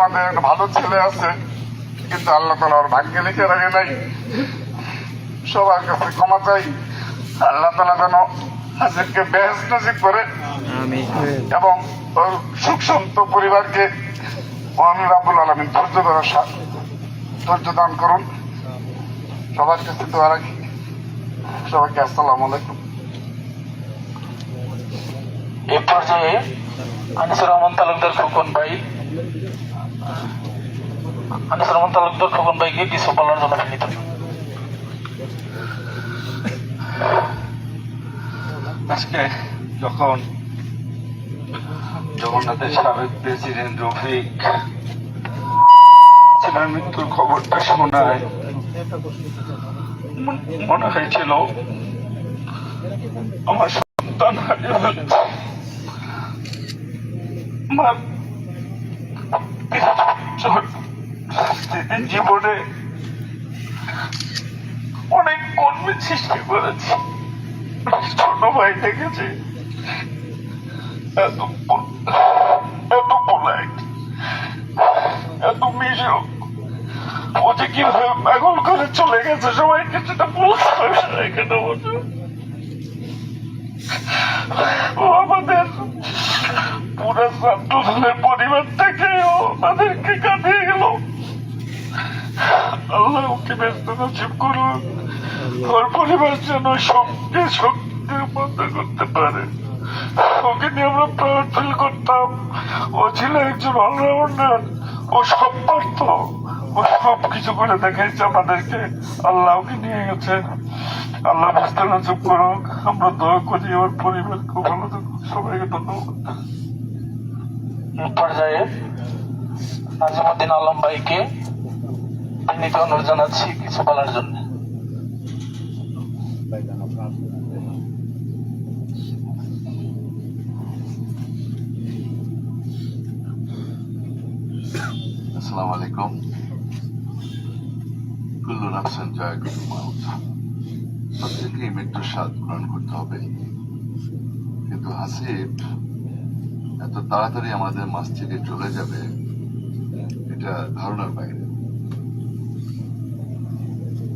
আমাদের একটা ভালো ছেলে আছে কিন্তু আল্লাহ তালা ওর ভাগ্যে লিখে রাখে নাই। সবার কাছে ক্ষমা চাই। আল্লাহ তালা যেন হাসিবকে বেশ নজিব করে এবং ওর সুখ সন্ত পরিবারকে মহান রাবুল আলমিন ধৈর্য ধরার ধৈর্য দান করুন। সবার কাছে দোয়া রাখি। সবাইকে আসসালামু আলাইকুম। এ পর্যায়ে আনিসুর রহমান তালুকদার খোকন ভাই আনিসুর রহমান তালুকদার খোকন ভাইকে কিছু বলার জন্য বিনীত আজকে যখন জগন্নাথের সাবেক প্রেসিডেন্ট রফিক ছেলের মৃত্যুর খবরটা শোনায়, মন- হয়েছিল আমার সন্তান হারিয়ে ফেলছে। জীবনে অনেক কর্মের সৃষ্টি করেছি। ছোট ভাই দেখেছে। এত পোলাইট এত মিশো ও যে পাগল করে চলে গেছে সবাইকে সেটা বলতে এখানে বসে ও আমাদের পুরো পরিবার থেকে তাদেরকে কাঁদিয়ে গেল আল্লাহ ওকে ব্যস্ত নসিব করুন। ওর পরিবার যেন শক্তি শক্তি বন্ধ করতে পারে। ওকে নিয়ে আমরা প্রার্থনা করতাম। ও ছিল একজন অলরাউন্ডার ও সব পারত। ও সব কিছু করে দেখাইছে আমাদেরকে। আল্লাহ ওকে নিয়ে গেছে। আল্লাহ ব্যস্ত নসিব করুক। আমরা দোয়া করি ওর পরিবারকে ভালো থাকুক। সবাইকে ধন্যবাদ। পর্যায়ে নাজিমুদ্দিন আলম ভাইকে বিনীত অনুরোধ জানাচ্ছি কিছু বলার জন্য। আসসালামু আলাইকুম। কুল্লু নাফসান জায়কুল মাউত। প্রত্যেকেই মৃত্যুর স্বাদ গ্রহণ করতে হবে। কিন্তু হাসিব এত তাড়াতাড়ি আমাদের মাছ থেকে চলে যাবে এটা ধারণার বাইরে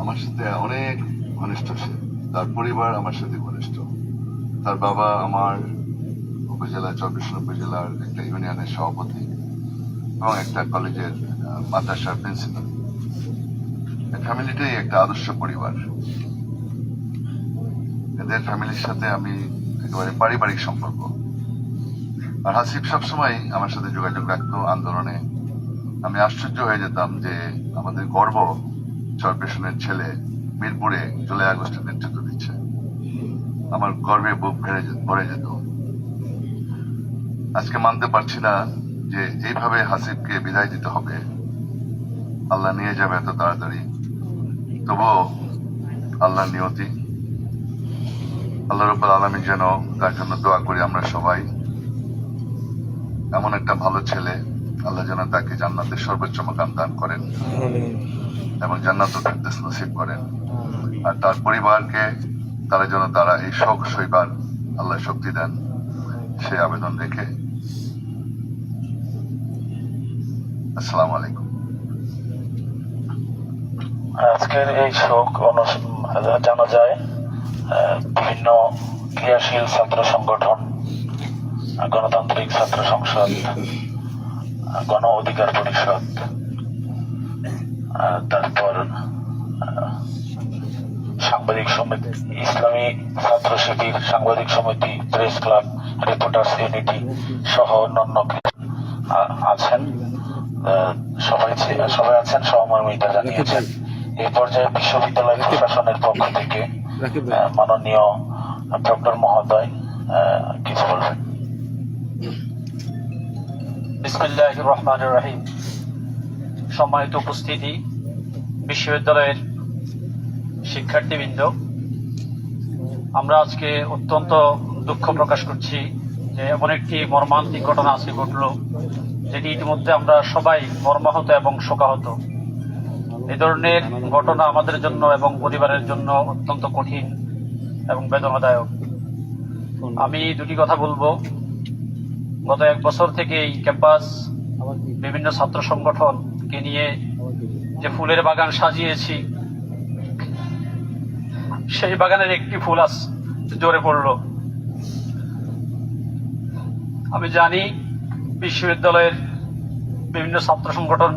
আমার সাথে অনেক ঘনিষ্ঠ সে, তার পরিবার আমার সাথে ঘনিষ্ঠ। তার বাবা আমার উপজেলা, চব্বিশ উপজেলার একটা ইউনিয়নের সভাপতি এবং একটা কলেজের মাদ্রাসার প্রিন্সিপাল। ফ্যামিলিটাই একটা আদর্শ পরিবার। এদের ফ্যামিলির সাথে আমি একেবারে পারিবারিক সম্পর্ক। আর হাসিফ সবসময় আমার সাথে যোগাযোগ রাখতো আন্দোলনে। আমি আশ্চর্য হয়ে যেতাম যে আমাদের গর্ব চরপেশনের ছেলে মিরপুরে জুলাই আগস্টের নেতৃত্ব দিচ্ছে। আমার গর্বে বুক যেত- ভরে যেত। আজকে মানতে পারছি না যে এইভাবে হাসিবকে বিদায় দিতে হবে। আল্লাহ নিয়ে যাবে এত তাড়াতাড়ি। তবুও আল্লাহ নিয়তি। আল্লাহ রব্বুল আলমী যেন তার জন্য দোয়া করি আমরা সবাই। এমন একটা ভালো ছেলে আল্লাহ যেন তাকে জান্নাতের সর্বোচ্চ মকাম দান করেন। এবং জান্নাত নসিব করেন। আর তার পরিবারকে তারা যেন তারা এই শোক সইবার আল্লাহ শক্তি দেন সে আবেদন রেখে। আসসালামু আলাইকুম। আজকের এই শোক জানা যায় আহ, বিভিন্ন ক্রিয়াশীল ছাত্র সংগঠন গণতান্ত্রিক ছাত্র সংসদ গণ অধিকার পরিষদ। তারপর সাংবাদিক সমিতি ইসলামী ছাত্র শিবির সাংবাদিক সমিতি প্রেস ক্লাব রিপোর্টার্স ইউনিটি সহ অন্যান্য আছেন। সবাই সবাই আছেন সহমর্মিতা জানিয়েছেন। এই পর্যায়ে বিশ্ববিদ্যালয় প্রশাসনের পক্ষ থেকে মাননীয় ডক্টর মহোদয় আহ, কিছু বলবেন। বিসমিল্লাহ রহমান রাহিম সম্মানিত উপস্থিতি, বিশ্ববিদ্যালয়ের শিক্ষার্থীবৃন্দ, আমরা আজকে অত্যন্ত দুঃখ প্রকাশ করছি যে এমন একটি মর্মান্তিক ঘটনা আজকে ঘটল, যেটি ইতিমধ্যে আমরা সবাই মর্মাহত এবং শোকাহত। এ ধরনের ঘটনা আমাদের জন্য এবং পরিবারের জন্য অত্যন্ত কঠিন এবং বেদনাদায়ক। আমি দুটি কথা বলব। গত এক বছর থেকে এই ক্যাম্পাস, বিভিন্ন ছাত্র সংগঠনকে নিয়ে যে ফুলের বাগান সাজিয়েছি, সেই বাগানের একটি ফুল আস জোরে পড়ল। আমি জানি বিশ্ববিদ্যালয়ের বিভিন্ন ছাত্র সংগঠন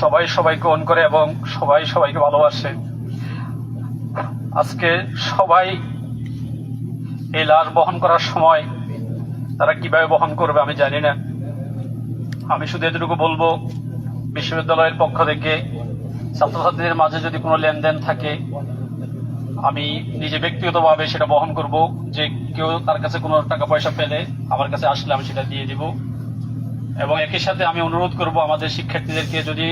সবাই সবাইকে অন করে এবং সবাই সবাইকে ভালোবাসে। আজকে সবাই এই লাশ বহন করার সময় তারা কীভাবে বহন করবে আমি জানি না। আমি শুধু এতটুকু বলব, বিশ্ববিদ্যালয়ের পক্ষ থেকে ছাত্রছাত্রীদের মাঝে যদি কোনো লেনদেন থাকে, আমি নিজে ব্যক্তিগতভাবে সেটা বহন করব যে কেউ তার কাছে কোনো টাকা পয়সা পেলে আমার কাছে আসলে আমি সেটা দিয়ে দিব। এবং একই সাথে আমি অনুরোধ করব আমাদের শিক্ষার্থীদেরকে, যদি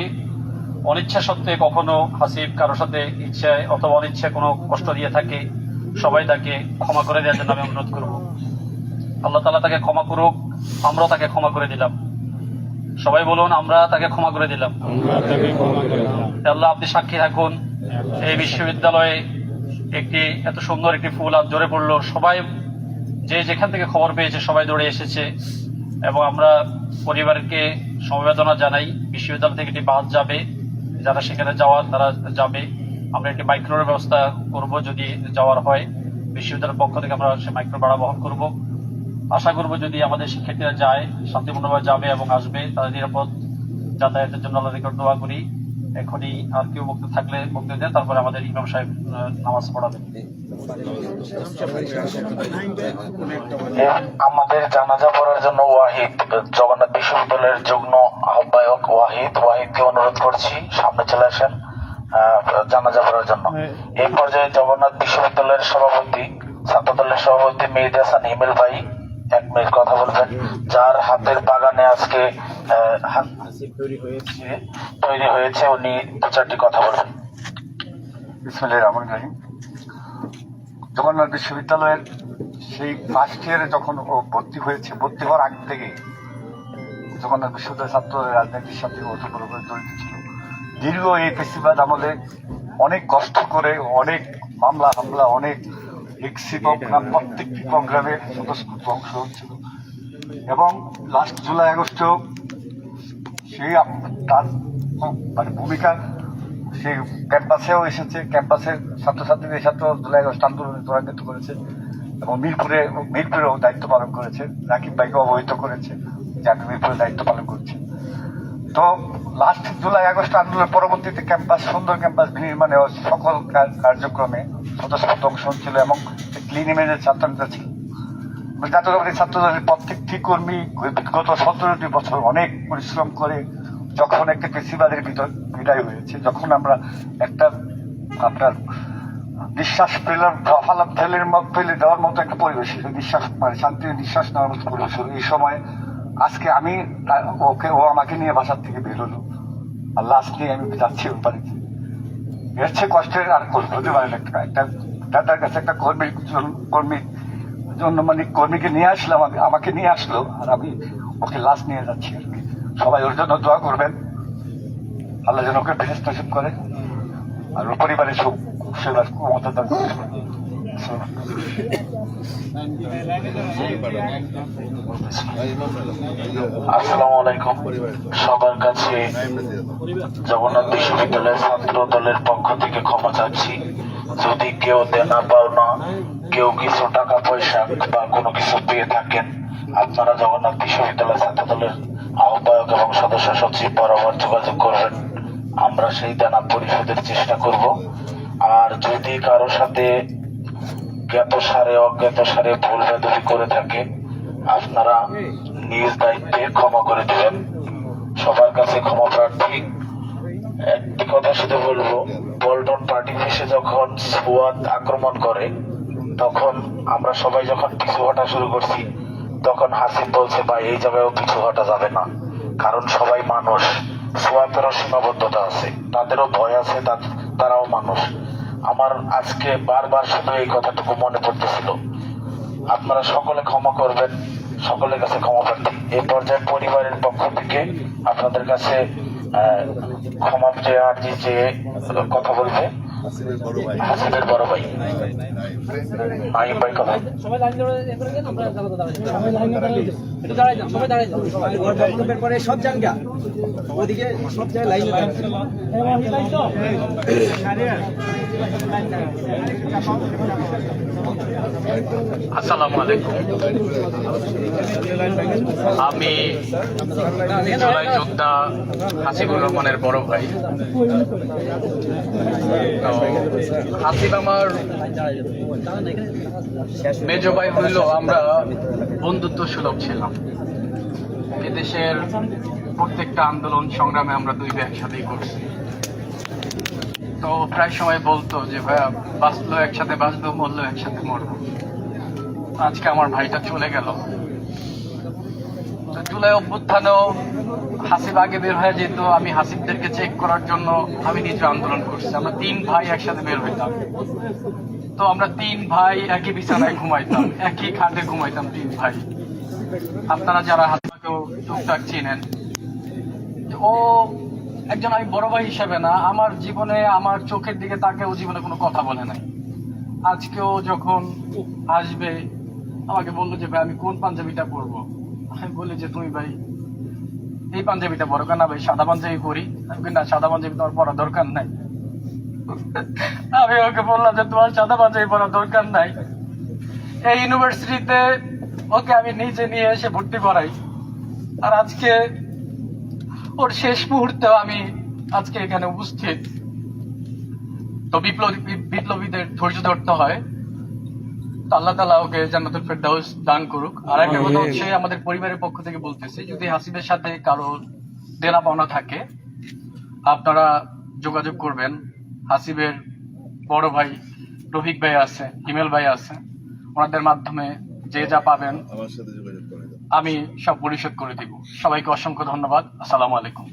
অনিচ্ছা সত্ত্বে কখনো হাসিব কারোর সাথে ইচ্ছায় অথবা অনিচ্ছায় কোনো কষ্ট দিয়ে থাকে, সবাই তাকে ক্ষমা করে দেওয়ার জন্য আমি অনুরোধ করব। আল্লাহ তালা তাকে ক্ষমা করুক আমরাও তাকে ক্ষমা করে দিলাম। সবাই বলুন আমরা তাকে ক্ষমা করে দিলাম। আল্লাহ আপনি সাক্ষী থাকুন। এই বিশ্ববিদ্যালয়ে একটি এত সুন্দর একটি ফুল আজ জোরে পড়ল। সবাই যে যেখান থেকে খবর পেয়েছে সবাই দৌড়ে এসেছে। এবং আমরা পরিবারকে সমবেদনা জানাই বিশ্ববিদ্যালয় থেকে একটি বাস যাবে। যারা সেখানে যাওয়ার তারা যাবে। আমরা একটি মাইক্রোর ব্যবস্থা করব যদি যাওয়ার হয়। বিশ্ববিদ্যালয়ের পক্ষ থেকে আমরা সে মাইক্রো ভাড়া বহন করব। আশা করব যদি আমাদের শিক্ষার্থীরা যায়, শান্তিপূর্ণভাবে যাবে এবং আসবে, তাদের নিরাপদ যাতায়াতের জন্য আল্লাহ নিকট দোয়া করি। এখনই আর কেউ বক্তব্য থাকলে বক্তব্য দেয় তারপরে আমাদের ইমাম সাহেব নামাজ পড়াবেন। আমাদের জানাজা পড়ার জন্য ওয়াহিদ, জগন্নাথ বিশ্ববিদ্যালয়ের যুগ্ম আহ্বায়ক ওয়াহিদ। ওয়াহিদকে অনুরোধ করছি, সামনে চলে আসেন জানাজা পড়ার জন্য। এই পর্যায়ে জগন্নাথ বিশ্ববিদ্যালয়ের সভাপতি, ছাত্রদলের সভাপতি মেহেদি হাসান হিমেল ভাই এক মিনিট কথা বলবেন। যার হাতের বাগানে আজকে আহ, হাত- তৈরি হয়েছে। উনি দু চারটি কথা বলবেন। বিসমুল্লাহ রহমান রহিম। জগন্নাথ বিশ্ববিদ্যালয়ের সেই ফার্স্ট ইয়ারে যখন ও ভর্তি হয়েছে ভর্তি হওয়ার আগ থেকে জগন্নাথ বিশ্ববিদ্যালয় ছাত্র রাজনীতির সাথে ওতপ্রোতভাবে জড়িত ছিল দীর্ঘ এই ফেস্টিভ্যাল আমলে অনেক কষ্ট করে অনেক মামলা হামলা অনেক এক্সি প্রোগ্রাম প্রত্যেকটি প্রোগ্রামে স্বতঃস্ফূর্ত অংশ হচ্ছিল। এবং লাস্ট জুলাই আগস্টেও সেই তার মানে ভূমিকা সে ক্যাম্পাসেও এসেছে। ক্যাম্পাসের ছাত্রছাত্রীদের সাথেও জুলাই, আগস্ট আন্দোলনে ত্বরান্বিত করেছে এবং মিরপুরে, মিরপুরেও দায়িত্ব পালন করেছে। রাকিব ভাইকে অবহিত করেছে যে আমি মিরপুরে দায়িত্ব পালন করছি। তো লাস্ট জুলাই, আগস্ট আন্দোলনের পরবর্তীতে ক্যাম্পাস সুন্দর ক্যাম্পাস বিনির্মাণে সকল কার্যক্রমে স্বতঃস্ফূর্ত অংশ ছিল এবং ক্লিন ইমেজের ছাত্রনেতা ছিল। জাতীয়তাবাদী ছাত্রদলের প্রত্যেকটি কর্মী গত সতেরোটি বছর অনেক পরিশ্রম করে যখন একটা পেশিবাদের বিদায় হয়েছে, যখন আমরা একটা আপনার নিঃশ্বাস ফেলের মত, ফেলে দেওয়ার মতো একটা পরিবেশ, নিঃশ্বাস মানে শান্তির নিঃশ্বাস নেওয়ার মতো পরিবেশ এই সময় আজকে আমি ওকে, ও আমাকে নিয়ে বাসার থেকে বের হলো। আর লাস্ট নিয়ে আমি যাচ্ছি ওর বাড়িতে। এর চেয়ে কষ্টের আর হতে পারে একটা একটা দাদার কাছে একটা কর্মী কর্মী জন্য মানে কর্মীকে নিয়ে আসলাম আমি আমাকে নিয়ে আসলো আর আমি ওকে লাশ নিয়ে যাচ্ছি আর কি। সবাই ওর জন্য দোয়া করবেন। আল্লাহ যেন ওকে বেহেস নসিব করে। আর ওর পরিবারের সুখ সেবার ক্ষমতা। আসসালামু আলাইকুম। সবার কাছে জগন্নাথ বিশ্ববিদ্যালয়ের ছাত্র দলের পক্ষ থেকে ক্ষমা চাচ্ছি। যদি কেউ দেনা পাওনা কেউ কিছু টাকা পয়সা বা কোনো কিছু পেয়ে থাকেন, আপনারা জগন্নাথ বিশ্ববিদ্যালয় ছাত্র দলের আহ্বায়ক এবং সদস্য সচিব বরাবর যোগাযোগ করবেন। আমরা সেই দেনা পরিশোধের চেষ্টা করব। আর যদি কারোর সাথে জ্ঞাত সারে অজ্ঞাত সারে ভুল বেদবি করে থাকে। আপনারা নিজ দায়িত্বে ক্ষমা করে দেবেন। সবার কাছে ক্ষমা প্রার্থী। একটি কথা শুধু বলব পল্টন পার্টি ফেসে যখন সুয়াদ আক্রমণ করে, তখন আমরা সবাই যখন পিছু হটা শুরু করছি, তখন হাসিব বলছে, ভাই, এই জায়গায়ও পিছু হটা যাবে না। কারণ সবাই মানুষ। সোয়াতেরও সীমাবদ্ধতা আছে। তাদেরও ভয় আছে তারাও মানুষ। আমার আজকে বারবার শুধু এই কথাটুকু মনে পড়তেছিল। আপনারা সকলে ক্ষমা করবেন, সকলের কাছে ক্ষমা প্রার্থী। এই পর্যায়ে পরিবারের পক্ষ থেকে আপনাদের কাছে আহ, ক্ষমা চেয়ে আর্জি চেয়ে কথা বড় ভাই ভাই কথা আমরা আসসালামু আলাইকুম। আমি জুলাই যোদ্ধা রহমানের বড় ভাই। হাসিব আমার মেজ ভাই হইল আমরা বন্ধুত্ব সুলভ ছিলাম। এদেশের প্রত্যেকটা আন্দোলন সংগ্রামে আমরা দুই একসাথেই করছি। তো প্রায় সময় বলতো যে, ভাইয়া বাঁচলো একসাথে বাঁচবো মরলো একসাথে মরবো। আজকে আমার ভাইটা চলে গেল। তো জুলাই অভ্যুত্থানেও হাসিব আগে বের হয়ে যেত, আমি হাসিবদেরকে চেক করার জন্য আমি নিজে আন্দোলন করছি। আমরা তিন ভাই একসাথে বের হইতাম। তো আমরা তিন ভাই একই বিছানায় ঘুমাইতাম, একই খাটে ঘুমাইতাম তিন ভাই। আপনারা যারা হাসিবাকেও টুকটাক চিনেন। ও একজন আমি বড় ভাই হিসেবে না, আমার জীবনে আমার চোখের দিকে তাকে ও জীবনে কোনো কথা বলে নাই। আজকেও যখন আসবে, আমাকে বলল যে, ভাই, আমি কোন পাঞ্জাবিটা পরবো? আমি যে তুমি ভাই, এই পাঞ্জাবিটা পরো কেন ভাই, সাদা পাঞ্জাবি পরি। না, সাদা পাঞ্জাবি তোমার পরা দরকার নাই। আমি ওকে বললাম যে, তোমার সাদা পাঞ্জাবি পরার দরকার নাই। এই ইউনিভার্সিটিতে ওকে আমি নিজে নিয়ে এসে ভর্তি করাই। আর আজকে ওর শেষ মুহূর্তে আমি আজকে এখানে উপস্থিত। তো বিপ্লবী বিপ্লবীদের ধৈর্য ধরতে হয়। আল্লাহ তালা ওকে জান্নাতুল ফেরদাউস দান করুক। আর একটা কথা হচ্ছে আমাদের পরিবারের পক্ষ থেকে বলতেছি যদি হাসিবের সাথে কারও দেনা পাওনা থাকে আপনারা যোগাযোগ করবেন। হাসিবের বড় ভাই রফিক ভাই আছে হিমেল ভাই আছে ওনাদের মাধ্যমে যে যা পাবেন আমার সাথে যোগাযোগ করে আমি সব পরিশোধ করে দিব। সবাইকে অসংখ্য ধন্যবাদ। আসসালামু আলাইকুম।